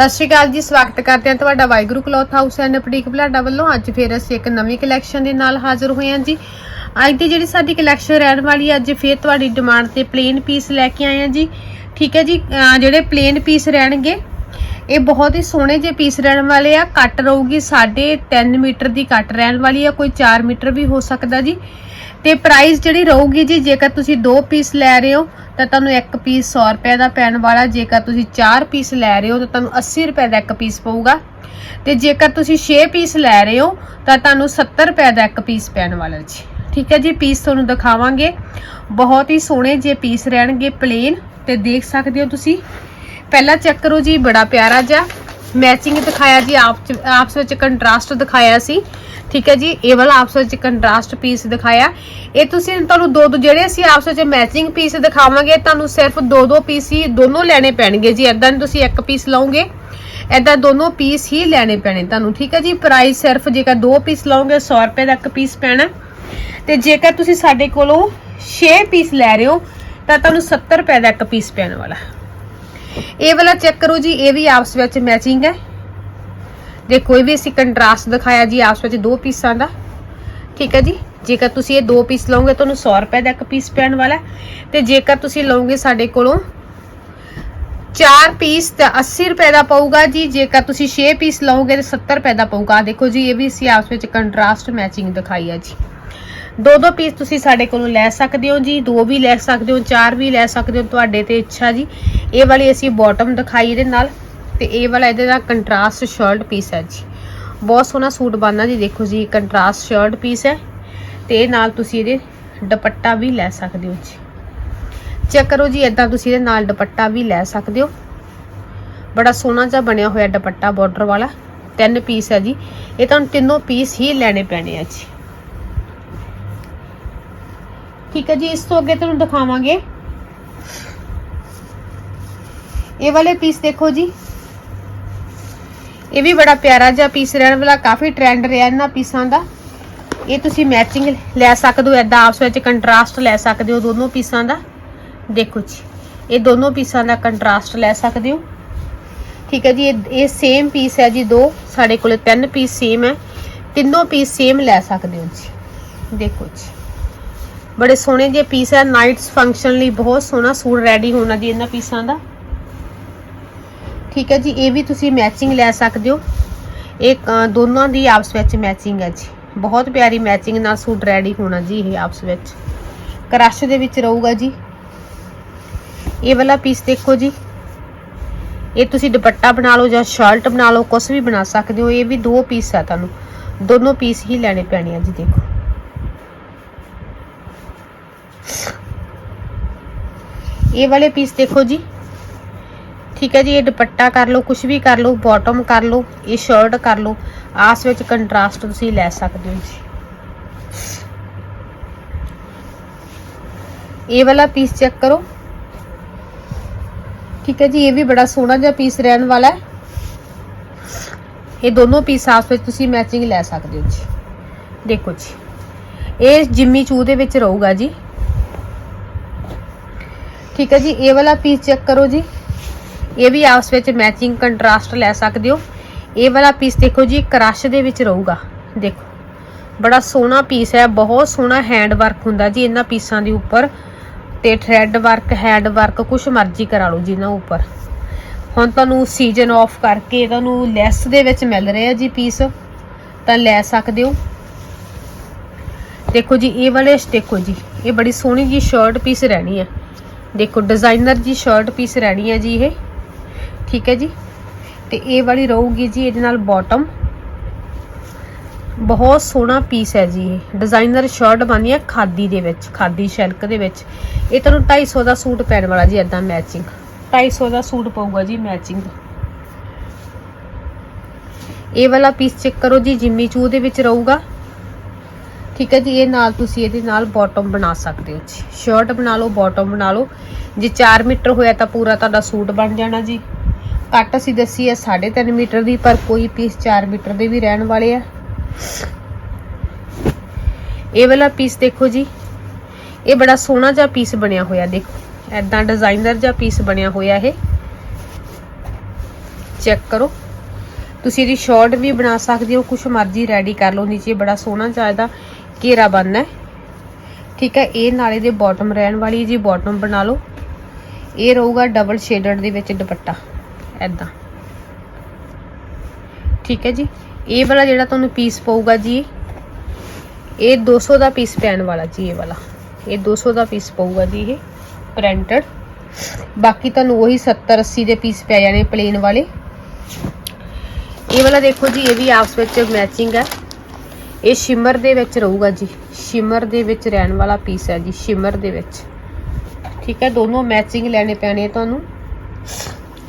ਸਤਿ ਸ਼੍ਰੀ ਅਕਾਲ ਜੀ, ਸਵਾਗਤ ਕਰਦੇ ਹਾਂ ਤੁਹਾਡਾ Waheguru cloth house and boutique Balada ਵੱਲੋਂ। ਅੱਜ ਫੇਰ ਅਸੀਂ ਇੱਕ ਨਵੀਂ ਕਲੈਕਸ਼ਨ ਦੇ ਨਾਲ ਹਾਜ਼ਰ ਹੋਏ ਹਾਂ ਜੀ। ਅੱਜ ਦੀ ਜਿਹੜੀ ਸਾਡੀ ਕਲੈਕਸ਼ਨ ਰਹਿਣ ਵਾਲੀ ਹੈ, ਅੱਜ ਫੇਰ ਤੁਹਾਡੀ ਡਿਮਾਂਡ ਤੇ ਪਲੇਨ ਪੀਸ ਲੈ ਕੇ ਆਏ ਹਾਂ ਜੀ। ਠੀਕ ਹੈ ਜੀ ਜਿਹੜੇ ਪਲੇਨ ਪੀਸ ਰਹਿਣਗੇ, ਇਹ ਬਹੁਤ ਹੀ ਸੋਹਣੇ ਜਿਹੇ ਪੀਸ ਰਹਿਣ ਵਾਲੇ ਆ। ਕੱਟ ਰਹੂਗੀ 3.5 ਮੀਟਰ ਦੀ ਕੱਟ ਰਹਿਣ ਵਾਲੀ ਆ, ਕੋਈ 4 ਮੀਟਰ ਵੀ ਹੋ ਸਕਦਾ ਜੀ। ਤੇ ਪ੍ਰਾਈਸ ਜਿਹੜੀ ਰਹੂਗੀ ਜੀ, ਜੇਕਰ ਤੁਸੀਂ 2 ਪੀਸ ਲੈ ਰਹੇ ਹੋ, ਤਾਂ ਤੁਹਾਨੂੰ ਇੱਕ ਪੀਸ 100 ਰੁਪਏ ਦਾ ਪੈਣ ਵਾਲਾ, ਜੇਕਰ ਤੁਸੀਂ 4 ਪੀਸ ਲੈ ਰਹੇ ਹੋ, ਤਾਂ ਤੁਹਾਨੂੰ 80 ਰੁਪਏ ਦਾ ਇੱਕ ਪੀਸ ਪਊਗਾ। ਤੇ ਜੇਕਰ ਤੁਸੀਂ 6 ਪੀਸ ਲੈ ਰਹੇ ਹੋ, ਤਾਂ ਤੁਹਾਨੂੰ 70 ਰੁਪਏ ਦਾ ਇੱਕ ਪੀਸ ਪੈਣ ਵਾਲਾ ਜੀ। ਠੀਕ ਹੈ ਜੀ ਪੀਸ ਤੁਹਾਨੂੰ ਦਿਖਾਵਾਂਗੇ। ਬਹੁਤ ਹੀ ਸੋਹਣੇ ਜੇ ਪੀਸ ਰਹਿਣਗੇ ਪਲੇਨ ਤੇ ਦੇਖ ਸਕਦੇ ਹੋ ਤੁਸੀਂ। ਪਹਿਲਾ ਚੈੱਕ ਕਰੋ ਜੀ, ਬੜਾ ਪਿਆਰਾ ਜਿਹਾ। ਮੈਚਿੰਗ ਦਿਖਾਇਆ ਜੀ ਆਪ ਆਪਸ ਵਿੱਚ ਕੰਟਰਾਸਟ ਦਿਖਾਇਆ ਸੀ। ਠੀਕ ਹੈ ਜੀ, ਇਹ ਵਾਲਾ ਆਪਸ ਵਿੱਚ ਕੰਟਰਾਸਟ ਪੀਸ ਦਿਖਾਇਆ। ਇਹ ਤੁਸੀਂ ਤੁਹਾਨੂੰ ਦੋ ਦੋ ਜਿਹੜੇ ਅਸੀਂ ਆਪਸ ਵਿੱਚ ਮੈਚਿੰਗ ਪੀਸ ਦਿਖਾਵਾਂਗੇ, ਤੁਹਾਨੂੰ ਸਿਰਫ ਦੋ ਦੋ ਪੀਸ ਹੀ ਦੋਨੋਂ ਲੈਣੇ ਪੈਣਗੇ ਜੀ। ਐਦਾਂ ਨਹੀਂ ਤੁਸੀਂ ਇੱਕ ਪੀਸ ਲਓਗੇ ਐਦਾਂ ਦੋਨੋਂ ਪੀਸ ਹੀ ਲੈਣੇ ਪੈਣੇ ਤੁਹਾਨੂੰ। ਠੀਕ ਹੈ ਜੀ ਪ੍ਰਾਈਸ ਸਿਰਫ ਜੇਕਰ ਦੋ ਪੀਸ ਲਓਗੇ 100 ਰੁਪਏ ਦਾ ਇੱਕ ਪੀਸ ਪੈਣਾ। ਤੇ ਜੇਕਰ ਤੁਸੀਂ ਸਾਡੇ ਕੋਲੋਂ 6 ਪੀਸ ਲੈ ਰਹੇ ਹੋ, ਤਾਂ ਤੁਹਾਨੂੰ 70 ਰੁਪਏ ਦਾ ਇੱਕ ਪੀਸ ਪੈਣ ਵਾਲਾ। ਇਹ ਵਾਲਾ ਚੈੱਕ ਕਰੋ ਜੀ, ਇਹ ਵੀ ਆਪਸ ਵਿੱਚ ਮੈਚਿੰਗ ਹੈ। ਦੇਖੋ, ਇਹ ਵੀ ਅਸੀਂ ਕੰਟਰਾਸਟ ਦਿਖਾਇਆ ਜੀ, ਆਪਸ ਵਿੱਚ ਦੋ ਪੀਸਾਂ ਦਾ। ਠੀਕ ਹੈ ਜੀ? ਜੇਕਰ ਤੁਸੀਂ ਇਹ ਦੋ ਪੀਸ ਲਓਗੇ, ਤੁਹਾਨੂੰ 100 ਰੁਪਏ ਦਾ ਇੱਕ ਪੀਸ ਪੈਣ ਵਾਲਾ ਤੇ ਜੇਕਰ ਤੁਸੀਂ ਲਓਗੇ ਸਾਡੇ ਕੋਲੋਂ 4 ਪੀਸ ਤਾਂ 80 ਰੁਪਏ ਦਾ ਪਊਗਾ ਜੀ, ਜੇਕਰ ਤੁਸੀਂ 6 ਪੀਸ ਲਓਗੇ ਤਾਂ 70 ਰੁਪਏ ਦਾ ਪਊਗਾ। ਦੇਖੋ ਜੀ, ਇਹ ਵੀ ਅਸੀਂ ਆਪਸ ਵਿੱਚ ਕੰਟਰਾਸਟ ਮੈਚਿੰਗ ਦਿਖਾਈ ਹੈ ਜੀ। ਦੋ ਦੋ ਪੀਸ ਤੁਸੀਂ ਸਾਡੇ ਕੋਲੋਂ ਲੈ ਸਕਦੇ ਹੋ ਜੀ, ਦੋ ਵੀ ਲੈ ਸਕਦੇ ਹੋ, ਚਾਰ ਵੀ ਲੈ ਸਕਦੇ ਹੋ ਤੁਹਾਡੇ ਤੇ ਇੱਛਾ ਜੀ। ਇਹ ਵਾਲੀ ਅਸੀਂ ਬਾਟਮ ਦਿਖਾਈ ਇਹਦੇ ਨਾਲ ਤੇ ਇਹ ਵਾਲਾ ਇਹਦੇ ਨਾਲ ਕੰਟਰਾਸਟ ਸ਼ਰਟ ਪੀਸ ਹੈ ਜੀ। ਬਹੁਤ ਸੋਹਣਾ ਸੂਟ ਬਣਨਾ ਜੀ, ਦੇਖੋ ਜੀ ਕੰਟਰਾਸਟ ਸ਼ਰਟ ਪੀਸ ਹੈ ਤੇ ਇਹ ਨਾਲ ਤੁਸੀਂ ਇਹਦੇ ਦੁਪੱਟਾ ਵੀ ਲੈ ਸਕਦੇ ਹੋ ਜੀ। ਚੈੱਕ ਕਰੋ ਜੀ ਇਦਾਂ ਤੁਸੀਂ ਇਹਦੇ ਨਾਲ ਦੁਪੱਟਾ ਵੀ ਲੈ ਸਕਦੇ ਹੋ। ਬੜਾ ਸੋਹਣਾ ਜਿਹਾ ਬਣਿਆ ਹੋਇਆ ਦੁਪੱਟਾ ਬਾਰਡਰ ਵਾਲਾ, ਤਿੰਨ ਪੀਸ ਹੈ ਜੀ। ਇਹ ਤੁਹਾਨੂੰ ਤਿੰਨੋਂ ਪੀਸ ਹੀ ਲੈਣੇ ਪੈਣੇ ਆ ਜੀ। ਠੀਕ ਹੈ ਜੀ, ਇਸ ਤੋਂ ਅੱਗੇ ਤੁਹਾਨੂੰ ਦਿਖਾਵਾਂਗੇ। ਇਹ ਵਾਲੇ ਪੀਸ ਦੇਖੋ ਜੀ। ਇਹ ਵੀ ਬੜਾ ਪਿਆਰਾ ਜਿਹਾ ਪੀਸ ਰਹਿਣ ਵਾਲਾ, ਕਾਫੀ ਟ੍ਰੈਂਡ ਰਿਹਾ ਇਹਨਾਂ ਪੀਸਾਂ ਦਾ। ਇਹ ਤੁਸੀਂ ਮੈਚਿੰਗ ਲੈ ਸਕਦੇ ਹੋ ਐਦਾਂ ਆਪਸ ਵਿੱਚ ਕੰਟਰਾਸਟ ਲੈ ਸਕਦੇ ਹੋ ਦੋਨੋਂ ਪੀਸਾਂ ਦਾ। ਦੇਖੋ ਜੀ, ਇਹ ਦੋਨੋਂ ਪੀਸਾਂ ਦਾ ਕੰਟਰਾਸਟ ਲੈ ਸਕਦੇ ਹੋ। ਠੀਕ ਹੈ ਜੀ, ਇਹ ਇਹ ਸੇਮ ਪੀਸ ਹੈ ਜੀ ਦੋ, ਸਾਡੇ ਕੋਲੇ ਤਿੰਨ ਪੀਸ ਸੇਮ ਹੈ। ਤਿੰਨੋਂ ਪੀਸ ਸੇਮ ਲੈ ਸਕਦੇ ਹੋ ਜੀ। ਦੇਖੋ ਜੀ। ਬੜੇ ਸੋਹਣੇ ਜਿਹੇ ਪੀਸ ਹੈ। ਨਾਈਟਸ ਫੰਕਸ਼ਨ ਲਈ ਬਹੁਤ ਸੋਹਣਾ ਸੂਟ ਰੈਡੀ ਹੋਣਾ ਜੀ ਇਹਨਾਂ ਪੀਸਾਂ ਦਾ। ਠੀਕ ਹੈ ਜੀ, ਇਹ ਵੀ ਤੁਸੀਂ ਮੈਚਿੰਗ ਲੈ ਸਕਦੇ ਹੋ। ਇਹ ਦੋਨਾਂ ਦੀ ਆਪਸ ਵਿੱਚ ਮੈਚਿੰਗ ਹੈ ਜੀ। ਬਹੁਤ ਪਿਆਰੀ ਮੈਚਿੰਗ ਨਾਲ ਸੂਟ ਰੈਡੀ ਹੋਣਾ ਜੀ ਇਹ ਆਪਸ ਵਿੱਚ। ਕ੍ਰਸ਼ ਦੇ ਵਿੱਚ ਰਹੂਗਾ ਜੀ। ਇਹ ਵਾਲਾ ਪੀਸ ਦੇਖੋ ਜੀ। ਇਹ ਤੁਸੀਂ ਦੁਪੱਟਾ ਬਣਾ ਲਓ ਜਾਂ ਸ਼ਰਟ ਬਣਾ ਲਓ ਕੁਝ ਵੀ ਬਣਾ ਸਕਦੇ ਹੋ। ਇਹ ਵੀ ਦੋ ਪੀਸ ਆ ਤੁਹਾਨੂੰ। ਦੋਨੋਂ ਪੀਸ ਹੀ ਲੈਣੇ ਪੈਣੇ ਆ ਜੀ, ਦੇਖੋ। ਇਹ ਵਾਲੇ ਪੀਸ ਦੇਖੋ ਜੀ। ਠੀਕ ਹੈ ਜੀ, ਇਹ ਦੁਪੱਟਾ ਕਰ ਲਓ ਕੁਝ ਵੀ ਕਰ ਲਓ ਬਾਟਮ ਕਰ ਲਓ, ਇਹ ਸ਼ਰਟ ਕਰ ਲਓ, ਆਸ ਵਿੱਚ ਕੰਟਰਾਸਟ ਤੁਸੀਂ ਲੈ ਸਕਦੇ ਹੋ ਜੀ। ਇਹ ਵਾਲਾ ਪੀਸ ਚੈੱਕ ਕਰੋ। ਠੀਕ ਹੈ ਜੀ, ਇਹ ਵੀ ਬੜਾ ਸੋਹਣਾ ਜਿਹਾ ਪੀਸ ਰਹਿਣ ਵਾਲਾ ਹੈ। ਇਹ ਦੋਨੋਂ ਪੀਸ ਆਸ ਵਿੱਚ ਤੁਸੀਂ ਮੈਚਿੰਗ ਲੈ ਸਕਦੇ ਹੋ ਜੀ। ਦੇਖੋ ਜੀ, ਇਹ ਜਿੰਮੀ ਚੂ ਦੇ ਵਿੱਚ ਰਹੂਗਾ ਜੀ। ਠੀਕ ਹੈ ਜੀ, ਇਹ ਵਾਲਾ ਪੀਸ ਚੈੱਕ ਕਰੋ ਜੀ। ਇਹ ਵੀ ਆਪਸ ਵਿੱਚ ਮੈਚਿੰਗ ਕੰਟਰਾਸਟ ਲੈ ਸਕਦੇ ਹੋ। ਇਹ ਵਾਲਾ ਪੀਸ ਦੇਖੋ ਜੀ, ਕ੍ਰਸ਼ ਦੇ ਵਿੱਚ ਰਹੂਗਾ। ਦੇਖੋ, ਬੜਾ ਸੋਹਣਾ ਪੀਸ ਹੈ, ਬਹੁਤ ਸੋਹਣਾ ਹੈਂਡ ਵਰਕ ਹੁੰਦਾ ਜੀ ਇਹਨਾਂ ਪੀਸਾਂ ਦੇ ਉੱਪਰ। ਤੇ ਥ੍ਰੈਡ ਵਰਕ ਹੈਂਡ ਵਰਕ ਕੁਛ ਮਰਜ਼ੀ ਕਰਾ ਲਓ ਜੀ ਇਹਨਾਂ ਉੱਪਰ। ਹੁਣ ਤੁਹਾਨੂੰ ਸੀਜ਼ਨ ਆਫ ਕਰਕੇ ਤੁਹਾਨੂੰ ਲੈਸ ਦੇ ਵਿੱਚ ਮਿਲ ਰਿਹਾ ਜੀ ਪੀਸ ਤਾਂ ਲੈ ਸਕਦੇ ਹੋ। ਦੇਖੋ ਜੀ, ਇਹ ਵਾਲੇ ਦੇਖੋ ਜੀ, ਇਹ ਬੜੀ ਸੋਹਣੀ ਜੀ ਸ਼ਰਟ ਪੀਸ ਰਹਿਣੀ ਹੈ ਦੇਖੋ ਡਿਜ਼ਾਈਨਰ ਜੀ ਸ਼ਰਟ ਪੀਸ ਰਹਿਣੀ ਹੈ ਜੀ ਇਹ। ਠੀਕ ਹੈ ਜੀ? ਤੇ ਇਹ ਵਾਲੀ ਰਹੂਗੀ ਜੀ ਇਹਦੇ ਨਾਲ ਬਾਟਮ ਬਹੁਤ ਸੋਹਣਾ ਪੀਸ ਹੈ ਜੀ ਇਹ। ਡਿਜ਼ਾਈਨਰ ਸ਼ਰਟ ਬਣੀ ਹੈ ਖਾਦੀ ਦੇ ਵਿੱਚ, ਖਾਦੀ ਸ਼ੈਲਕ ਦੇ ਵਿੱਚ। ਇਹ ਤੁਹਾਨੂੰ 250 ਦਾ ਸੂਟ ਪੈਣ ਵਾਲਾ ਜੀ ਇਦਾਂ ਮੈਚਿੰਗ 250 ਦਾ ਸੂਟ ਪਊਗਾ ਜੀ ਮੈਚਿੰਗ ਇਹ ਵਾਲਾ ਪੀਸ ਚੈੱਕ ਕਰੋ ਜੀ, ਜਿੰਮੀ ਚੂ ਦੇ ਵਿੱਚ ਰਹੂਗਾ। ਠੀਕ ਹੈ ਜੀ, ਇਹ ਨਾਲ ਤੁਸੀਂ ਇਹਦੇ ਨਾਲ ਬਾਟਮ ਬਣਾ ਸਕਦੇ ਹੋ ਜੀ। ਸ਼ਰਟ ਬਣਾ ਲਓ ਬਾਟਮ ਬਣਾ ਲਓ। ਜੇ 4 ਮੀਟਰ ਹੋਇਆ ਤਾਂ ਪੂਰਾ ਤੁਹਾਡਾ ਸੂਟ ਬਣ ਜਾਣਾ ਜੀ। ਕੱਟ ਅਸੀਂ ਦੱਸੀ ਹੈ 3.5 ਮੀਟਰ ਦੀ, ਪਰ ਕੋਈ ਪੀਸ 4 ਮੀਟਰ ਦੇ ਵੀ ਰਹਿਣ ਵਾਲੇ ਆ। ਇਹ ਵਾਲਾ ਪੀਸ ਦੇਖੋ ਜੀ। ਇਹ ਬੜਾ ਸੋਹਣਾ ਜਿਹਾ ਪੀਸ ਬਣਿਆ ਹੋਇਆ, ਦੇਖੋ। ਐਦਾਂ ਡਿਜ਼ਾਈਨਰ ਜਿਹਾ ਪੀਸ ਬਣਿਆ ਹੋਇਆ ਇਹ। ਚੈੱਕ ਕਰੋ। ਤੁਸੀਂ ਇਹਦੀ ਸ਼ਾਰਟ ਵੀ ਬਣਾ ਸਕਦੇ ਹੋ, ਕੁਛ ਮਰਜ਼ੀ ਰੈਡੀ ਕਰ ਲਓ, ਨੀਚੇ ਬੜਾ ਸੋਹਣਾ ਜਿਹਾ ਇਹਦਾ। ਘੇਰਾ ਬਣਨਾ ਹੈ। ਠੀਕ ਹੈ, ਇਹ ਨਾਲੇ ਦੇ ਬਾਟਮ ਰਹਿਣ ਵਾਲੀ ਜੀ ਬਾਟਮ ਬਣਾ ਲਓ। ਇਹ ਰਹੂਗਾ ਡਬਲ ਸ਼ੇਡਡ ਦੇ ਵਿੱਚ ਦੁਪੱਟਾ ਐਦਾਂ ਠੀਕ ਹੈ ਜੀ, ਇਹ ਵਾਲਾ ਜਿਹੜਾ ਤੁਹਾਨੂੰ ਪੀਸ ਪਊਗਾ ਜੀ, ਇਹ 200 ਦਾ ਪੀਸ ਪੈਣ ਵਾਲਾ ਜੀ, ਇਹ ਵਾਲਾ। ਇਹ 200 ਦਾ ਪੀਸ ਪਊਗਾ ਜੀ, ਇਹ ਪ੍ਰਿੰਟਡ ਬਾਕੀ ਤੁਹਾਨੂੰ ਉਹੀ 70 80 ਦੇ ਪੀਸ ਪੈ ਜਾਣੇ ਪਲੇਨ ਵਾਲੇ। ਇਹ ਵਾਲਾ ਦੇਖੋ ਜੀ, ਇਹ ਵੀ ਆਪਸ ਵਿੱਚ ਮੈਚਿੰਗ ਹੈ। ਇਹ ਸ਼ਿਮਰ ਦੇ ਵਿੱਚ ਰਹੂਗਾ ਜੀ। ਸ਼ਿਮਰ ਦੇ ਵਿੱਚ ਰਹਿਣ ਵਾਲਾ ਪੀਸ ਹੈ ਜੀ, ਸ਼ਿਮਰ ਦੇ ਵਿੱਚ। ਠੀਕ ਹੈ, ਦੋਨੋਂ ਮੈਚਿੰਗ ਲੈਣੇ ਪੈਣੇ ਆ ਤੁਹਾਨੂੰ।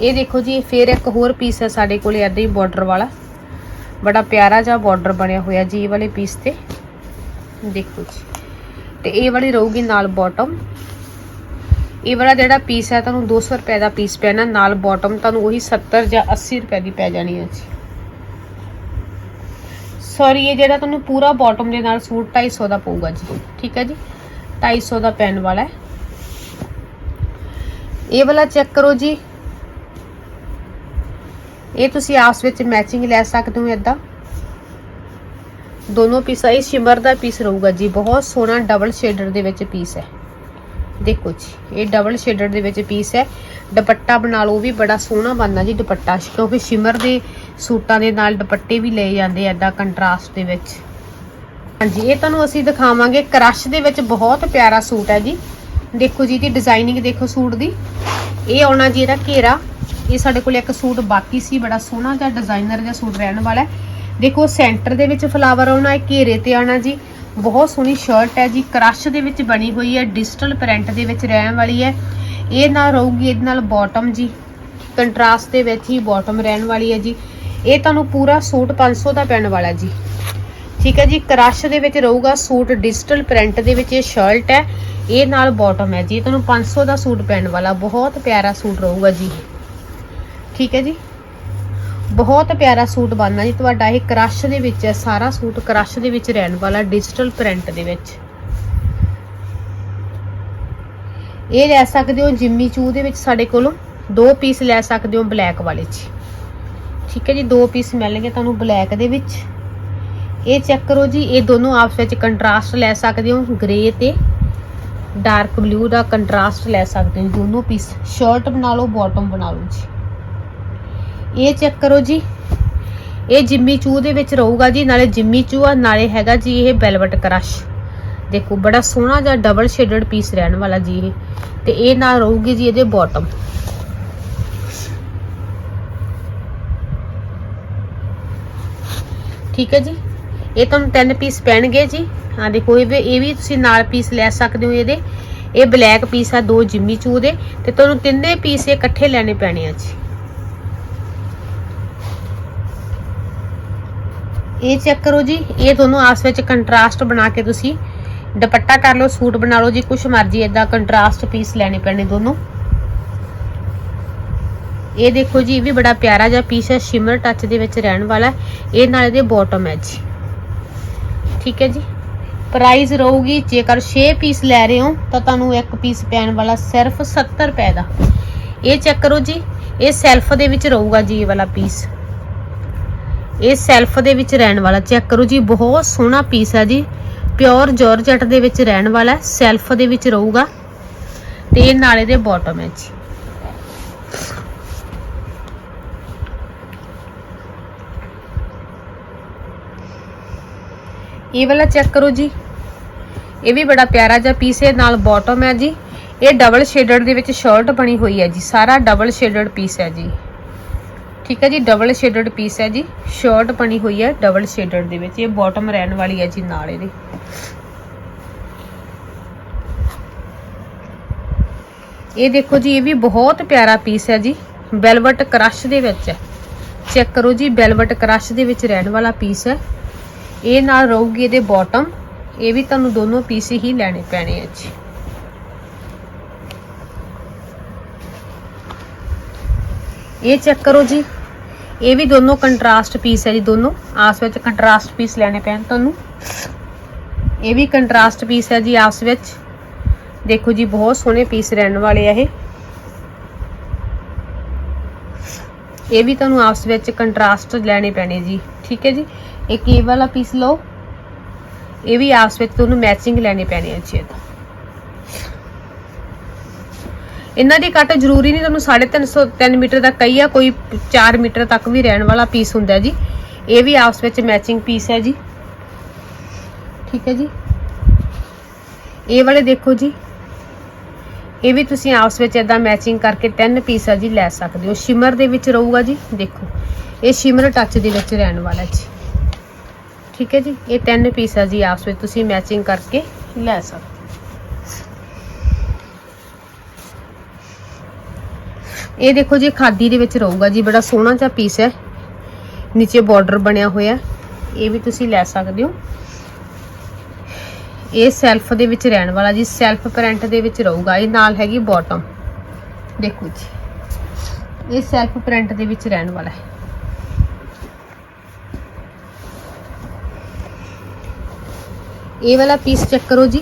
ਇਹ ਦੇਖੋ ਜੀ ਫਿਰ ਇੱਕ ਹੋਰ ਪੀਸ ਹੈ ਸਾਡੇ ਕੋਲੇ ਐਦਾਂ ਹੀ ਬਾਰਡਰ ਵਾਲਾ। ਬੜਾ ਪਿਆਰਾ ਜਿਹਾ ਬਾਰਡਰ ਬਣਿਆ ਹੋਇਆ ਜੀ, ਇਹ ਵਾਲੇ ਪੀਸ ਤੇ। ਦੇਖੋ ਜੀ। ਤੇ ਇਹ ਵਾਲੀ ਰਹੂਗੀ ਨਾਲ ਬਾਟਮ ਇਹ ਵਾਲਾ ਜਿਹੜਾ ਪੀਸ ਹੈ, ਤੁਹਾਨੂੰ 200 ਰੁਪਏ ਦਾ ਪੀਸ ਪੈਣਾ, ਨਾਲ ਬਾਟਮ ਤੁਹਾਨੂੰ ਉਹੀ 70 ਜਾਂ 80 ਰੁਪਏ ਦੀ ਪੈ ਜਾਣੀ ਹੈ ਜੀ। ਸੌਰੀ, ਇਹ ਜਿਹੜਾ ਤੁਹਾਨੂੰ ਪੂਰਾ ਬਾਟਮ ਦੇ ਨਾਲ ਸੂਟ 250 ਦਾ ਪਊਗਾ ਜੀ। ਠੀਕ ਹੈ ਜੀ? 250 ਦਾ ਪੈਣ ਵਾਲਾ ਹੈ। ਇਹ ਵਾਲਾ ਚੈੱਕ ਕਰੋ ਜੀ। ਇਹ ਤੁਸੀਂ ਆਪਸ ਵਿੱਚ ਮੈਚਿੰਗ ਲੈ ਸਕਦੇ ਹੋ ਇਦਾਂ ਦੋਨੋਂ ਪੀਸ ਇਹ ਸ਼ਿਮਰ ਦਾ ਪੀਸ ਰਹੂਗਾ ਜੀ। ਬਹੁਤ ਸੋਹਣਾ ਡਬਲ ਸ਼ੇਡਰ ਦੇ ਵਿੱਚ ਪੀਸ ਹੈ। ਦੇਖੋ ਜੀ, ਇਹ ਡਬਲ ਸ਼ੇਡਰ ਦੇ ਵਿੱਚ ਪੀਸ ਹੈ। ਦੁਪੱਟਾ ਬਣਾ ਲਓ, ਉਹ ਵੀ ਬੜਾ ਸੋਹਣਾ ਬਣਦਾ ਜੀ ਦੁਪੱਟਾ। ਕਿਉਂਕਿ ਸ਼ਿਮਰ ਦੇ ਸੂਟਾਂ ਦੇ ਨਾਲ ਦੁਪੱਟੇ ਵੀ ਲਏ ਜਾਂਦੇ ਐਦਾਂ ਕੰਟਰਾਸਟ ਦੇ ਵਿੱਚ। ਹਾਂਜੀ, ਇਹ ਤੁਹਾਨੂੰ ਅਸੀਂ ਦਿਖਾਵਾਂਗੇ ਕ੍ਰਸ਼ ਦੇ ਵਿੱਚ ਬਹੁਤ ਪਿਆਰਾ ਸੂਟ ਹੈ ਜੀ। ਦੇਖੋ ਜੀ ਦੀ ਡਿਜ਼ਾਈਨਿੰਗ ਦੇਖੋ ਸੂਟ ਦੀ। ਇਹ ਆਉਣਾ ਜੀ ਇਹਦਾ ਘੇਰਾ। ਇਹ ਸਾਡੇ ਕੋਲ ਇੱਕ ਸੂਟ ਬਾਕੀ ਸੀ, ਬੜਾ ਸੋਹਣਾ ਜਿਹਾ ਡਿਜ਼ਾਈਨਰ ਜਿਹਾ ਸੂਟ ਰਹਿਣ ਵਾਲਾ ਹੈ। ਦੇਖੋ, ਸੈਂਟਰ ਦੇ ਵਿੱਚ ਫਲਾਵਰ ਆਉਣਾ ਹੈ ਘੇਰੇ ਤੇ ਆਉਣਾ ਜੀ। ਬਹੁਤ ਸੋਹਣੀ ਸ਼ਰਟ ਹੈ ਜੀ। ਕ੍ਰਸ਼ ਦੇ ਵਿੱਚ ਬਣੀ ਹੋਈ ਹੈ ਡਿਜੀਟਲ ਪ੍ਰਿੰਟ ਦੇ ਵਿੱਚ ਰਹਿਣ ਵਾਲੀ ਹੈ। ਇਹ ਨਾਲ ਰਹੂਗੀ, ਇਹਦੇ ਨਾਲ ਬਾਟਮ ਜੀ। ਕੰਟਰਾਸਟ ਦੇ ਵਿੱਚ ਹੀ ਬਾਟਮ ਰਹਿਣ ਵਾਲੀ ਹੈ ਜੀ। ਇਹ ਤੁਹਾਨੂੰ ਪੂਰਾ ਸੂਟ 500 ਦਾ ਪੈਣ ਵਾਲਾ ਜੀ। ਠੀਕ ਹੈ ਜੀ, ਕ੍ਰਸ਼ ਦੇ ਵਿੱਚ ਰਹੂਗਾ ਸੂਟ ਡਿਜੀਟਲ ਪ੍ਰਿੰਟ ਦੇ ਵਿੱਚ ਇਹ ਸ਼ਰਟ ਹੈ। ਇਹ ਨਾਲ ਬਾਟਮ ਹੈ ਜੀ। ਇਹ ਤੁਹਾਨੂੰ 500 ਦਾ ਸੂਟ ਪੈਣ ਵਾਲਾ, ਬਹੁਤ ਪਿਆਰਾ ਸੂਟ ਰਹੂਗਾ ਜੀ। ਠੀਕ ਹੈ ਜੀ। ਬਹੁਤ ਪਿਆਰਾ ਸੂਟ ਬਣਨਾ ਜੀ ਤੁਹਾਡਾ। ਇਹ ਕ੍ਰਸ਼ ਦੇ ਵਿੱਚ ਹੈ, ਸਾਰਾ ਸੂਟ ਕ੍ਰਸ਼ ਦੇ ਵਿੱਚ ਰਹਿਣ ਵਾਲਾ ਡਿਜੀਟਲ ਪ੍ਰਿੰਟ ਦੇ ਵਿੱਚ। ਇਹ ਲੈ ਸਕਦੇ ਹੋ ਜਿੰਮੀ ਚੂ ਦੇ ਵਿੱਚ ਸਾਡੇ ਕੋਲੋਂ ਦੋ ਪੀਸ ਲੈ ਸਕਦੇ ਹੋ ਬਲੈਕ ਵਾਲੇ 'ਚ। ਠੀਕ ਹੈ ਜੀ, ਦੋ ਪੀਸ ਮਿਲਣਗੇ ਤੁਹਾਨੂੰ ਬਲੈਕ ਦੇ ਵਿੱਚ। ਇਹ ਚੈੱਕ ਕਰੋ ਜੀ, ਇਹ ਦੋਨੋਂ ਆਪਸ ਵਿੱਚ ਕੰਟਰਾਸਟ ਲੈ ਸਕਦੇ ਹੋ ਗ੍ਰੇ ਤੇ ਡਾਰਕ ਬਲੂ ਦਾ ਕੰਟਰਾਸਟ ਲੈ ਸਕਦੇ ਹੋ ਦੋਨੋਂ ਪੀਸ। ਸ਼ਰਟ ਬਣਾ ਲਓ ਬਾਟਮ ਬਣਾ ਲਓ ਜੀ। ਇਹ ਚੈੱਕ ਕਰੋ ਜੀ। ਇਹ ਜਿੰਮੀ ਚੂ ਦੇ ਵਿੱਚ ਰਹੂਗਾ ਜੀ, ਨਾਲੇ ਜਿੰਮੀ ਚੂ ਆ, ਨਾਲੇ ਹੈਗਾ ਜੀ ਇਹ ਬੈਲਵਟ ਕ੍ਰਸ਼। ਦੇਖੋ, ਬੜਾ ਸੋਹਣਾ ਜਿਹਾ ਡਬਲ ਸ਼ੇਡਡ ਪੀਸ ਰਹਿਣ ਵਾਲਾ ਜੀ ਇਹ। ਤੇ ਇਹ ਨਾਲ ਰਹੂਗੀ ਜੀ ਇਹਦੇ ਬਾਟਮ ਠੀਕ ਹੈ ਜੀ? ਇਹ ਤੁਹਾਨੂੰ ਤਿੰਨ ਪੀਸ ਪੈਣਗੇ ਜੀ। ਹਾਂ ਦੇਖੋ, ਇਹ ਵੀ ਇਹ ਵੀ ਤੁਸੀਂ ਨਾਲ ਪੀਸ ਲੈ ਸਕਦੇ ਹੋ ਇਹਦੇ। ਇਹ ਬਲੈਕ ਪੀਸ ਆ, ਦੋ ਜਿੰਮੀ ਚੂ ਦੇ। ਤੇ ਤੁਹਾਨੂੰ ਤਿੰਨੇ ਪੀਸ ਇਹ ਇਕੱਠੇ ਲੈਣੇ ਪੈਣੇ ਆ ਜੀ। ਇਹ ਚੈੱਕ ਕਰੋ ਜੀ। ਇਹ ਦੋਨੋਂ ਆਪਸ ਵਿੱਚ ਕੰਟਰਾਸਟ ਬਣਾ ਕੇ ਤੁਸੀਂ ਦੁਪੱਟਾ ਕਰ ਲਓ, ਸੂਟ ਬਣਾ ਲਓ, ਜੀ ਕੁਛ ਮਰਜ਼ੀ ਇਦਾਂ ਕੰਟਰਾਸਟ ਪੀਸ ਲੈਣੇ ਪੈਣੇ ਦੋਨੋਂ। ਇਹ ਦੇਖੋ ਜੀ, ਇਹ ਵੀ ਬੜਾ ਪਿਆਰਾ ਜਿਹਾ ਪੀਸ ਹੈ ਸ਼ਿਮਰ ਟੱਚ ਦੇ ਵਿੱਚ ਰਹਿਣ ਵਾਲਾ ਇਹ ਨਾਲ ਇਹਦੇ ਬਾਟਮ ਹੈ ਜੀ। ਠੀਕ ਹੈ ਜੀ? ਪ੍ਰਾਈਸ ਰਹੂਗੀ, ਜੇਕਰ 6 ਪੀਸ ਲੈ ਰਹੇ ਹੋ, ਤਾਂ ਤੁਹਾਨੂੰ ਇੱਕ ਪੀਸ ਪੈਣ ਵਾਲਾ ਸਿਰਫ 70 ਰੁਪਏ ਦਾ। ਇਹ ਚੈੱਕ ਕਰੋ ਜੀ, ਇਹ ਸੈਲਫ ਦੇ ਵਿੱਚ ਰਹੂਗਾ ਜੀ ਇਹ ਵਾਲਾ ਪੀਸ ਇਹ ਸੈਲਫ ਦੇ ਵਿੱਚ ਰਹਿਣ ਵਾਲਾ ਚੈੱਕ ਕਰੋ ਜੀ, ਬਹੁਤ ਸੋਹਣਾ ਪੀਸ ਹੈ ਜੀ। ਪਿਓਰ ਜਾਰਜਟ ਦੇ ਵਿੱਚ ਰਹਿਣ ਵਾਲਾ ਸੈਲਫ ਦੇ ਵਿੱਚ ਰਹੂਗਾ ਤੇ ਇਹ ਨਾਲੇ ਦੇ ਬਾਟਮ ਹੈ ਜੀ। ਇਹ ਵਾਲਾ ਚੈੱਕ ਕਰੋ ਜੀ। ਇਹ ਵੀ ਬੜਾ ਪਿਆਰਾ ਜਿਹਾ ਪੀਸ ਹੈ, ਨਾਲ ਬਾਟਮ ਹੈ ਜੀ। ਇਹ ਡਬਲ ਸ਼ੇਡਡ ਦੇ ਵਿੱਚ ਸ਼ਰਟ ਬਣੀ ਹੋਈ ਹੈ ਜੀ, ਸਾਰਾ ਡਬਲ ਸ਼ੇਡਡ ਪੀਸ ਹੈ ਜੀ। ਠੀਕ ਹੈ ਜੀ ਡਬਲ ਸ਼ੇਡਡ ਪੀਸ ਹੈ ਜੀ। ਸ਼ਰਟ ਬਣੀ ਹੋਈ ਹੈ ਡਬਲ ਸ਼ੇਡਡ ਦੇ ਵਿੱਚ। ਇਹ ਬਾਟਮ ਰਹਿਣ ਵਾਲੀ ਹੈ ਜੀ ਨਾਲ ਇਹਦੇ। ਇਹ ਦੇਖੋ ਜੀ, ਇਹ ਵੀ ਬਹੁਤ ਪਿਆਰਾ ਪੀਸ ਹੈ ਜੀ। ਵੈਲਵਟ ਕ੍ਰਸ਼ ਦੇ ਵਿੱਚ ਹੈ। ਚੈੱਕ ਕਰੋ ਜੀ ਵੈਲਵਟ ਕ੍ਰਸ਼ ਦੇ ਵਿੱਚ ਰਹਿਣ ਵਾਲਾ ਪੀਸ ਹੈ। ਇਹ ਨਾਲ ਰਹੂਗੀ ਇਹਦੇ ਬਾਟਮ ਇਹ ਵੀ ਤੁਹਾਨੂੰ ਦੋਨੋਂ ਪੀਸ ਹੀ ਲੈਣੇ ਪੈਣੇ ਆ ਜੀ। ਇਹ ਚੈੱਕ ਕਰੋ ਜੀ। ਇਹ ਵੀ ਦੋਨੋਂ ਕੰਟਰਾਸਟ ਪੀਸ ਹੈ ਜੀ ਦੋਨੋਂ। ਆਸ ਵਿੱਚ ਕੰਟਰਾਸਟ ਪੀਸ ਲੈਣੇ ਪੈਣ ਤੁਹਾਨੂੰ। ਇਹ ਵੀ ਕੰਟਰਾਸਟ ਪੀਸ ਹੈ ਜੀ ਆਸ ਵਿੱਚ। ਦੇਖੋ ਜੀ, ਬਹੁਤ ਸੋਹਣੇ ਪੀਸ ਰਹਿਣ ਵਾਲੇ ਆ ਇਹ। ਇਹ ਵੀ ਤੁਹਾਨੂੰ ਆਪਸ ਵਿੱਚ ਕੰਟਰਾਸਟ ਲੈਣੇ ਪੈਣੇ ਜੀ। ਠੀਕ ਹੈ ਜੀ? ਇੱਕ ਇਹ ਵਾਲਾ ਪੀਸ ਲਓ। ਇਹ ਵੀ ਆਪਸ ਵਿੱਚ ਤੁਹਾਨੂੰ ਮੈਚਿੰਗ ਲੈਣੇ ਪੈਣੇ ਆ ਜੀ ਇਹਦਾ। ਇਹਨਾਂ ਦੀ ਕੱਟ ਜ਼ਰੂਰੀ ਨਹੀਂ, ਤੁਹਾਨੂੰ 350 3 ਮੀਟਰ ਦਾ ਕਈ ਆ, ਕੋਈ 4 ਮੀਟਰ ਤੱਕ ਵੀ ਰਹਿਣ ਵਾਲਾ ਪੀਸ ਹੁੰਦਾ ਜੀ। ਇਹ ਵੀ ਆਪਸ ਵਿੱਚ ਮੈਚਿੰਗ ਪੀਸ ਹੈ ਜੀ। ਠੀਕ ਹੈ ਜੀ? ਇਹ ਵਾਲੇ ਦੇਖੋ ਜੀ। ਇਹ ਵੀ ਤੁਸੀਂ ਆਪਸ ਵਿੱਚ ਇਦਾਂ ਮੈਚਿੰਗ ਕਰਕੇ ਤਿੰਨ ਪੀਸ ਆ ਜੀ, ਲੈ ਸਕਦੇ ਹੋ। ਸ਼ਿਮਰ ਦੇ ਵਿੱਚ ਰਹੂਗਾ ਜੀ, ਦੇਖੋ। ਇਹ ਸ਼ਿਮਰ ਟੱਚ ਦੇ ਵਿੱਚ ਰਹਿਣ ਵਾਲਾ ਜੀ। ਠੀਕ ਹੈ ਜੀ? ਇਹ ਤਿੰਨ ਪੀਸ ਆ ਜੀ, ਆਪਸ ਵਿੱਚ ਤੁਸੀਂ ਮੈਚਿੰਗ ਕਰਕੇ ਲੈ ਸਕਦੇ ਇਹ ਦੇਖੋ ਜੀ ਖਾਦੀ ਦੇ ਵਿੱਚ ਰਹੂਗਾ ਜੀ, ਬੜਾ ਸੋਹਣਾ ਜਿਹਾ ਪੀਸ ਹੈ। ਨੀਚੇ ਬਾਰਡਰ ਬਣਿਆ ਹੋਇਆ ਇਹ ਵੀ ਤੁਸੀਂ ਲੈ ਸਕਦੇ ਹੋ। ਇਹ ਸੈਲਫ ਦੇ ਵਿੱਚ ਰਹਿਣ ਵਾਲਾ ਜੀ ਸੈਲਫ ਪ੍ਰਿੰਟ ਦੇ ਵਿੱਚ ਰਹੂਗਾ। ਇਹ ਨਾਲ ਹੈਗੀ ਬਾਟਮ ਦੇਖੋ ਜੀ, ਇਹ ਸੈਲਫ ਪ੍ਰਿੰਟ ਦੇ ਵਿੱਚ ਰਹਿਣ ਵਾਲਾ ਹੈ। ਇਹ ਵਾਲਾ ਪੀਸ ਚੈੱਕ ਕਰੋ ਜੀ।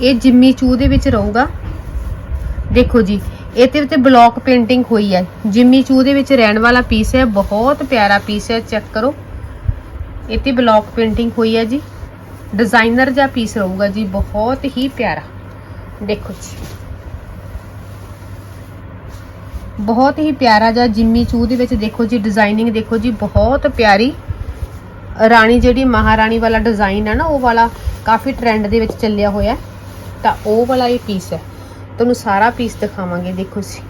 ਇਹ ਜਿੰਮੀ ਚੂ ਦੇ ਵਿੱਚ ਰਹੂਗਾ। ਦੇਖੋ ਜੀ ਇਹਦੇ ਉੱਤੇ ਬਲੌਕ ਪੇਂਟਿੰਗ ਹੋਈ ਹੈ। ਜਿੰਮੀ ਚੂ ਦੇ ਵਿੱਚ ਰਹਿਣ ਵਾਲਾ ਪੀਸ ਹੈ, ਬਹੁਤ ਪਿਆਰਾ ਪੀਸ ਹੈ ਚੈੱਕ ਕਰੋ। ਇੱਥੇ ਬਲੌਕ ਪੇਂਟਿੰਗ ਹੋਈ ਹੈ ਜੀ। ਡਿਜ਼ਾਈਨਰ ਜਿਹਾ ਪੀਸ ਰਹੂਗਾ ਜੀ, ਬਹੁਤ ਹੀ ਪਿਆਰਾ। ਦੇਖੋ ਜੀ। ਬਹੁਤ ਹੀ ਪਿਆਰਾ ਜਿਹਾ ਜਿੰਮੀ ਚੂ ਦੇ ਵਿੱਚ ਦੇਖੋ ਜੀ ਡਿਜ਼ਾਈਨਿੰਗ ਦੇਖੋ ਜੀ, ਬਹੁਤ ਪਿਆਰੀ। ਰਾਣੀ ਜਿਹੜੀ ਮਹਾਰਾਣੀ ਵਾਲਾ ਡਿਜ਼ਾਈਨ ਹੈ ਨਾ, ਉਹ ਵਾਲਾ ਕਾਫੀ ਟ੍ਰੈਂਡ ਦੇ ਵਿੱਚ ਚੱਲਿਆ ਹੋਇਆ ਤਾਂ ਉਹ ਵਾਲਾ ਇਹ ਪੀਸ ਹੈ। ਤੁਹਾਨੂੰ ਸਾਰਾ ਪੀਸ ਦਿਖਾਵਾਂਗੇ, ਦੇਖੋ ਜੀ।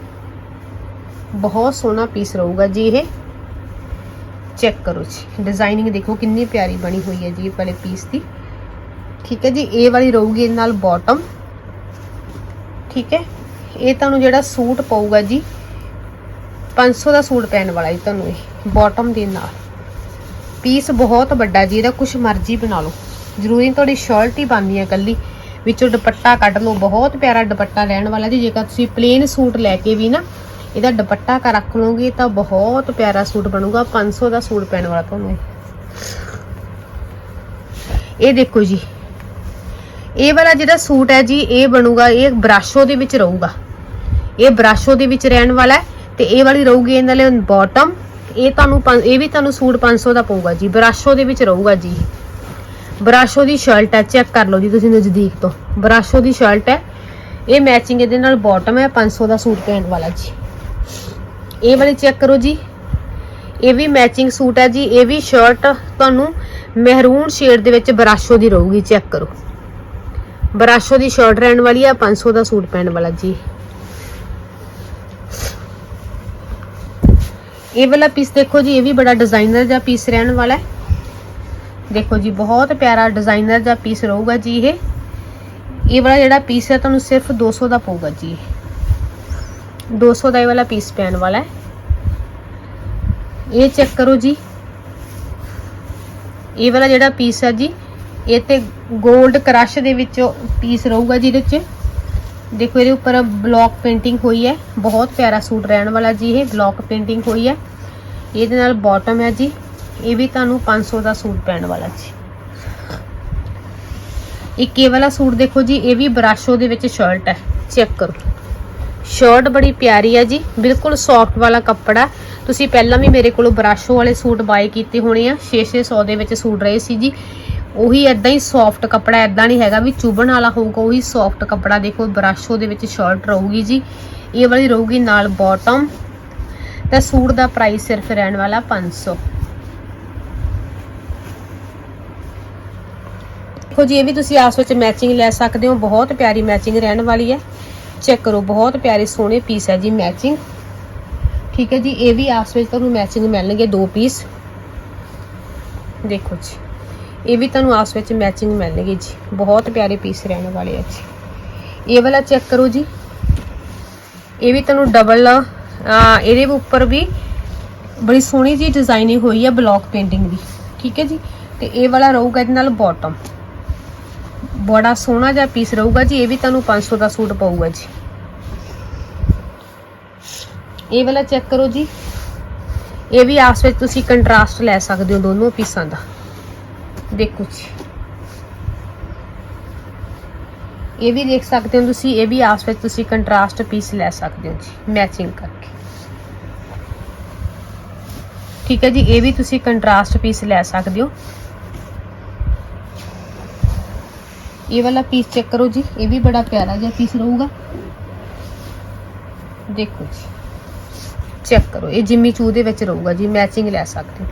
ਬਹੁਤ ਸੋਹਣਾ ਪੀਸ ਰਹੂਗਾ ਜੀ ਇਹ। ਚੈੱਕ ਕਰੋ ਜੀ। ਡਿਜ਼ਾਈਨਿੰਗ ਦੇਖੋ ਕਿੰਨੀ ਪਿਆਰੀ ਬਣੀ ਹੋਈ ਹੈ ਜੀ ਇਹ ਵਾਲੇ ਪੀਸ ਦੀ। ਠੀਕ ਹੈ ਜੀ, ਇਹ ਵਾਲੀ ਰਹੂਗੀ ਇਹਦੇ ਨਾਲ ਬਾਟਮ ਠੀਕ ਹੈ, ਇਹ ਤੁਹਾਨੂੰ ਜਿਹੜਾ ਸੂਟ ਪਊਗਾ ਜੀ 500 ਦਾ ਸੂਟ ਪੈਣ ਵਾਲਾ ਜੀ ਤੁਹਾਨੂੰ ਇਹ ਬਾਟਮ ਦੇ ਨਾਲ। ਪੀਸ ਬਹੁਤ ਵੱਡਾ ਜੀ, ਇਹਦਾ ਕੁਝ ਮਰਜ਼ੀ ਬਣਾ ਲਓ। ਜ਼ਰੂਰੀ ਤੁਹਾਡੀ ਸ਼ਰਟ ਹੀ ਬਣਨੀ ਹੈ ਕੱਲੀ ਵਿੱਚੋਂ ਦੁਪੱਟਾ ਕੱਢ ਲਓ, ਬਹੁਤ ਪਿਆਰਾ ਦੁਪੱਟਾ ਰਹਿਣ ਵਾਲਾ ਜੀ। ਜੇਕਰ ਤੁਸੀਂ ਪਲੇਨ ਸੂਟ ਲੈ ਕੇ ਵੀ ਨਾ ਇਹਦਾ ਦੁਪੱਟਾ ਕਰ ਰੱਖ ਲਓਗੇ ਤਾਂ ਬਹੁਤ ਪਿਆਰਾ ਸੂਟ ਬਣੂਗਾ। 500 ਦਾ ਸੂਟ ਪੈਣ ਵਾਲਾ ਤੁਹਾਨੂੰ। ਇਹ। ਇਹ ਦੇਖੋ ਜੀ। ਇਹ ਵਾਲਾ ਜਿਹੜਾ ਸੂਟ ਹੈ ਜੀ, ਇਹ ਬਣੂਗਾ, ਇਹ ਬਰਾਸ਼ੋ ਦੇ ਵਿੱਚ ਰਹੂਗਾ। ਇਹ ਬਰਾਸ਼ੋ ਦੇ ਵਿੱਚ ਰਹਿਣ ਵਾਲਾ ਹੈ ਤੇ ਇਹ ਵਾਲੀ ਰਹੂਗੀ ਇਹਨਾਂ ਲਈ ਬਾਟਮ ਇਹ ਤੁਹਾਨੂੰ ਇਹ ਵੀ ਤੁਹਾਨੂੰ ਸੂਟ 500 ਦਾ ਪਊਗਾ ਜੀ। ਬਰਾਸ਼ੋ ਦੇ ਵਿੱਚ ਰਹੂਗਾ ਜੀ। ਬਰਾਸ਼ੋ ਦੀ ਸ਼ਰਟ ਹੈ ਚੈੱਕ ਕਰ ਲਓ ਜੀ ਤੁਸੀਂ ਨਜ਼ਦੀਕ ਤੋਂ। ਬਰਾਸ਼ੋ ਦੀ ਸ਼ਰਟ ਹੈ। ਇਹ ਮੈਚਿੰਗ ਇਹਦੇ ਨਾਲ ਬਾਟਮ ਹੈ 500 ਦਾ ਸੂਟ ਪੈਣ ਵਾਲਾ ਜੀ। ਇਹ ਵਾਲੀ ਚੈੱਕ ਕਰੋ ਜੀ। ਇਹ ਵੀ ਮੈਚਿੰਗ ਸੂਟ ਹੈ ਜੀ। ਇਹ ਵੀ ਸ਼ਰਟ ਤੁਹਾਨੂੰ ਮਹਿਰੂਨ ਸ਼ੇਡ ਦੇ ਵਿੱਚ ਬਰਾਸ਼ੋ ਦੀ ਰਹੂਗੀ ਚੈੱਕ ਕਰੋ। ਬਰਾਸ਼ੋ ਦੀ ਸ਼ਰਟ ਰਹਿਣ ਵਾਲੀ ਹੈ 500 ਦਾ ਸੂਟ ਪੈਣ ਵਾਲਾ ਜੀ। ਇਹ ਵਾਲਾ ਪੀਸ ਦੇਖੋ ਜੀ, ਇਹ ਵੀ ਬੜਾ ਡਿਜ਼ਾਈਨਰ ਜਿਹਾ ਪੀਸ ਰਹਿਣ ਵਾਲਾ ਹੈ। ਦੇਖੋ ਜੀ, ਬਹੁਤ ਪਿਆਰਾ ਡਿਜ਼ਾਈਨਰ ਦਾ ਪੀਸ ਰਹੂਗਾ ਜੀ ਇਹ। ਇਹ ਵਾਲਾ ਜਿਹੜਾ ਪੀਸ ਹੈ, ਤੁਹਾਨੂੰ ਸਿਰਫ 200 ਦਾ ਪਊਗਾ ਜੀ 200 ਦਾ ਇਹ ਵਾਲਾ ਪੀਸ ਪੈਣ ਵਾਲਾ ਹੈ। ਇਹ ਚੈੱਕ ਕਰੋ ਜੀ। ਇਹ ਵਾਲਾ ਜਿਹੜਾ ਪੀਸ ਹੈ ਜੀ, ਇਹ ਤੇ 골ਡ ਕ੍ਰਸ਼ ਦੇ ਵਿੱਚ ਪੀਸ ਰਹੂਗਾ ਜੀ ਇਹਦੇ ਚ। ਦੇਖੋ, ਇਹਦੇ ਉੱਪਰ ਬਲੌਕ ਪੇਂਟਿੰਗ ਹੋਈ ਹੈ। ਬਹੁਤ ਪਿਆਰਾ ਸੂਟ ਰਹਿਣ ਵਾਲਾ ਜੀ ਇਹ ਬਲੌਕ ਪੇਂਟਿੰਗ ਹੋਈ ਹੈ। ਇਹਦੇ ਨਾਲ ਬਾਟਮ ਹੈ ਜੀ। ਇਹ ਵੀ ਤੁਹਾਨੂੰ 500 ਦਾ ਸੂਟ ਪੈਣ ਵਾਲਾ ਜੀ ਇੱਕ ਇਹ ਵਾਲਾ ਸੂਟ ਦੇਖੋ ਜੀ, ਇਹ ਵੀ ਬਰਾਸ਼ੋ ਦੇ ਵਿੱਚ ਸ਼ਰਟ ਹੈ। ਚੈੱਕ ਕਰੋ। ਸ਼ਰਟ ਬੜੀ ਪਿਆਰੀ ਹੈ ਜੀ, ਬਿਲਕੁਲ ਸੌਫਟ ਵਾਲਾ ਕੱਪੜਾ। ਤੁਸੀਂ ਪਹਿਲਾਂ ਵੀ ਮੇਰੇ ਕੋਲੋਂ ਬਰਾਸ਼ੋ ਵਾਲੇ ਸੂਟ ਬਾਏ ਕੀਤੇ ਹੋਣੇ ਆ 6-600 ਦੇ ਵਿੱਚ ਸੂਟ ਰਹੇ ਸੀ ਜੀ। ਉਹੀ ਐਦਾਂ ਹੀ ਸੌਫਟ ਕੱਪੜਾ ਐਦਾਂ ਨਹੀਂ ਹੈਗਾ ਵੀ ਚੁਭਣ ਵਾਲਾ ਹੋਊਗਾ, ਉਹੀ ਸੌਫਟ ਕੱਪੜਾ ਦੇਖੋ, ਬਰਾਸ਼ੋ ਦੇ ਵਿੱਚ ਸ਼ਰਟ ਰਹੂਗੀ ਜੀ। ਇਹ ਵਾਲੀ ਰਹੂਗੀ ਨਾਲ ਬਾਟਮ ਤਾਂ ਸੂਟ ਦਾ ਪ੍ਰਾਈਸ ਸਿਰਫ ਰਹਿਣ ਵਾਲਾ 500 ਦੇਖੋ ਜੀ, ਇਹ ਵੀ ਤੁਸੀਂ ਆਸ ਵਿੱਚ ਮੈਚਿੰਗ ਲੈ ਸਕਦੇ ਹੋ। ਬਹੁਤ ਪਿਆਰੀ ਮੈਚਿੰਗ ਰਹਿਣ ਵਾਲੀ ਹੈ। ਚੈੱਕ ਕਰੋ, ਬਹੁਤ ਪਿਆਰੇ ਸੋਹਣੇ ਪੀਸ ਹੈ ਜੀ ਮੈਚਿੰਗ ਠੀਕ ਹੈ ਜੀ, ਇਹ ਵੀ ਆਸ ਵਿੱਚ ਤੁਹਾਨੂੰ ਮੈਚਿੰਗ ਮਿਲਣਗੇ ਦੋ ਪੀਸ ਦੇਖੋ ਜੀ, ਇਹ ਵੀ ਤੁਹਾਨੂੰ ਆਸ ਵਿੱਚ ਮੈਚਿੰਗ ਮਿਲਣਗੇ ਜੀ। ਬਹੁਤ ਪਿਆਰੇ ਪੀਸ ਰਹਿਣ ਵਾਲੇ ਆ ਜੀ। ਇਹ ਵਾਲਾ ਚੈੱਕ ਕਰੋ ਜੀ। ਇਹ ਵੀ ਤੁਹਾਨੂੰ ਡਬਲ ਇਹਦੇ ਉੱਪਰ ਵੀ ਬੜੀ ਸੋਹਣੀ ਜੀ ਡਿਜ਼ਾਈਨਿੰਗ ਹੋਈ ਹੈ ਬਲੌਕ ਪੇਂਟਿੰਗ ਦੀ। ਠੀਕ ਹੈ ਜੀ, ਤੇ ਇਹ ਵਾਲਾ ਰਹੂਗਾ ਇਹਦੇ ਨਾਲ ਬਾਟਮ ਬੜਾ ਸੋਹਣਾ ਜਿਹਾ ਪੀਸ ਰਹੂਗਾ ਜੀ, ਇਹ ਵੀ ਤੁਹਾਨੂੰ 500 ਦਾ ਸੂਟ ਪਊਗਾ ਜੀ। ਇਹ ਵਾਲਾ ਚੈੱਕ ਕਰੋ ਜੀ। ਇਹ ਵੀ ਆਪਸ ਵਿੱਚ ਤੁਸੀਂ ਕੰਟਰਾਸਟ ਲੈ ਸਕਦੇ ਹੋ ਦੋਨੋਂ ਪੀਸਾਂ ਦਾ। ਦੇਖੋ ਜੀ। ਇਹ ਵੀ ਦੇਖ ਸਕਦੇ ਹੋ ਤੁਸੀਂ, ਇਹ ਵੀ ਆਪਸ ਵਿੱਚ ਤੁਸੀਂ ਕੰਟਰਾਸਟ ਪੀਸ ਲੈ ਸਕਦੇ ਹੋ ਜੀ ਮੈਚਿੰਗ ਕਰਕੇ। ਠੀਕ ਹੈ ਜੀ, ਇਹ ਵੀ ਤੁਸੀਂ ਕੰਟਰਾਸਟ ਪੀਸ ਲੈ ਸਕਦੇ ਹੋ। ਇਹ ਵਾਲਾ ਪੀਸ ਚੈੱਕ ਕਰੋ ਜੀ, ਇਹ ਵੀ ਬੜਾ ਪਿਆਰਾ ਜਿਹਾ ਪੀਸ ਰਹੂਗਾ। ਦੇਖੋ ਜੀ ਚੈੱਕ ਕਰੋ, ਇਹ ਜਿੰਮੀ ਚੂ ਦੇ ਵਿੱਚ ਰਹੂਗਾ ਜੀ ਮੈਚਿੰਗ ਲੈ ਸਕਦੇ ਹੋ।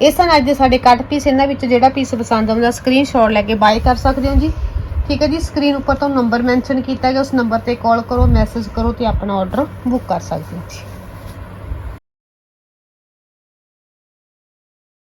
ਇਹ ਸਨ ਅੱਜ ਦੇ ਸਾਡੇ ਕੱਟ ਪੀਸ ਇਹਨਾਂ ਵਿੱਚ ਜਿਹੜਾ ਪੀਸ ਪਸੰਦ ਆਉਂਦਾ ਸਕਰੀਨਸ਼ਾਟ ਲੈ ਕੇ ਬਾਏ ਕਰ ਸਕਦੇ ਹੋ ਜੀ। ਠੀਕ ਹੈ ਜੀ ਸਕਰੀਨ ਉੱਪਰ ਤੁਹਾਨੂੰ ਨੰਬਰ ਮੈਂਸ਼ਨ ਕੀਤਾ ਗਿਆ, ਉਸ ਨੰਬਰ ਤੇ ਕਾਲ ਕਰੋ ਮੈਸੇਜ ਕਰੋ ਤੇ ਆਪਣਾ ਆਰਡਰ ਬੁੱਕ ਕਰ ਸਕਦੇ ਹੋ ਜੀ।